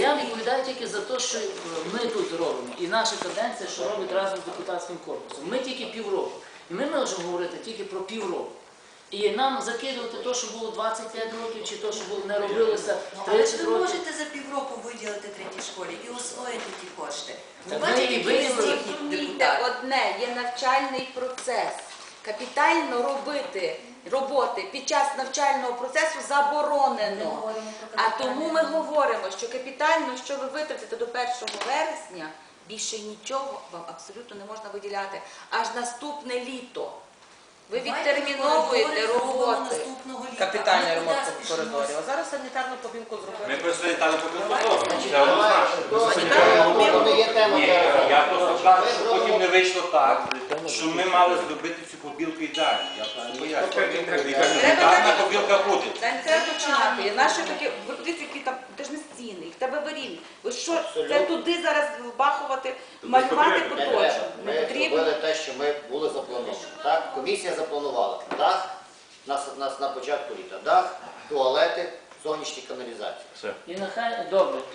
Я відповідаю тільки за те, що е, ми тут робимо. І наша каденція, що робить разом з депутатським корпусом. Ми тільки півроку. І ми можемо говорити тільки про півроку. І нам закидувати те, що було 25 років, чи те, що було не робилося Але 30 ж ви можете за півроку виділити третій школі і освоїти ті кошти. Так Бачите, які виділили. депутати. одне є навчальний процес. Капітально робити роботи під час навчального процесу заборонено. А тому ми говоримо, що капітально, що ви витратите до 1 вересня, більше нічого вам абсолютно не можна виділяти. Аж наступне літо. Ви відтерміновуєте ми роботи. Капітальний ремонт куди по спішимо. коридорі. А зараз санітарну побілку зробили. просто не там побудовуємо. Значить, Це однозначно. Санітарну не є тема Ні, зараз. я просто кажу, що потім не вийшло так, що ми мали зробити цю побілку ідеально. Я просто пояснюю. Ідеальна побілка буде. Та не починати. Наші такі, ви подивіться, які там, це ж не стіни, їх тебе вирівні. Ви що, це туди зараз вбахувати, малювати поточно. Не Ми потрібно. зробили те, що ми були заплановані. Так, комісія запланувала дах на, на, на початку літа. Дах, туалети, сонячні каналізації. І нехай добре.